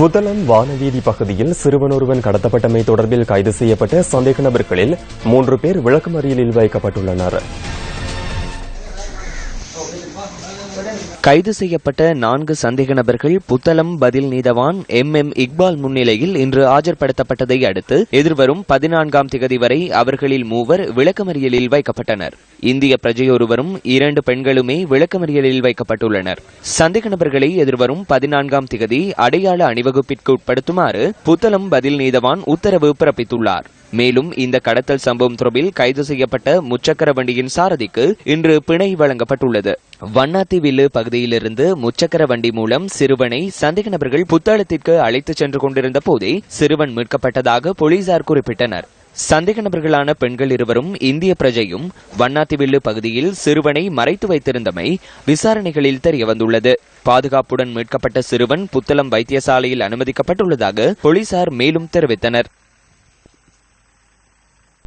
புத்தளம் வானவீதி பகுதியில் சிறுவன் ஒருவன் கடத்தப்பட்டமை தொடர்பில் கைது செய்யப்பட்ட சந்தேக நபர்களில் மூன்று பேர் விளக்கமறியலில் வைக்கப்பட்டுள்ளனர். கைது செய்யப்பட்ட நான்கு சந்தேக நபர்கள் புத்தளம் பதில் நீதவான் எம் எம் இக்பால் முன்னிலையில் இன்று ஆஜர்படுத்தப்பட்டதை அடுத்து எதிர்வரும் பதினான்காம் திகதி வரை அவர்களில் மூவர் விளக்கமறியலில் வைக்கப்பட்டனர். இந்திய பிரஜையொருவரும் இரண்டு பெண்களுமே விளக்கமறியலில் வைக்கப்பட்டுள்ளனர். சந்தேக நபர்களை எதிர்வரும் பதினான்காம் திகதி அடையாள அணிவகுப்பிற்கு உட்படுத்துமாறு புத்தளம் பதில் நீதவான் உத்தரவு பிறப்பித்துள்ளார். மேலும் இந்த கடத்தல் சம்பவம் தொடர்பில் கைது செய்யப்பட்ட முச்சக்கர வண்டியின் சாரதிக்கு இன்று பிணை வழங்கப்பட்டுள்ளது. வண்ணாத்திவில்லு பகுதியிலிருந்து முச்சக்கர வண்டி மூலம் சிறுவனை சந்தேக நபர்கள் புத்தாளத்திற்கு அழைத்துச் சென்று கொண்டிருந்த போதே சிறுவன் மீட்கப்பட்டதாக போலீசார் குறிப்பிட்டனர். சந்தேக நபர்களான பெண்கள் இருவரும் இந்திய பிரஜையும் வண்ணாத்திவில்லு பகுதியில் சிறுவனை மறைத்து வைத்திருந்தமை விசாரணைகளில் தெரியவந்துள்ளது. பாதுகாப்புடன் மீட்கப்பட்ட சிறுவன் புத்தளம் வைத்தியசாலையில் அனுமதிக்கப்பட்டுள்ளதாக போலீசார் மேலும் தெரிவித்தனர்.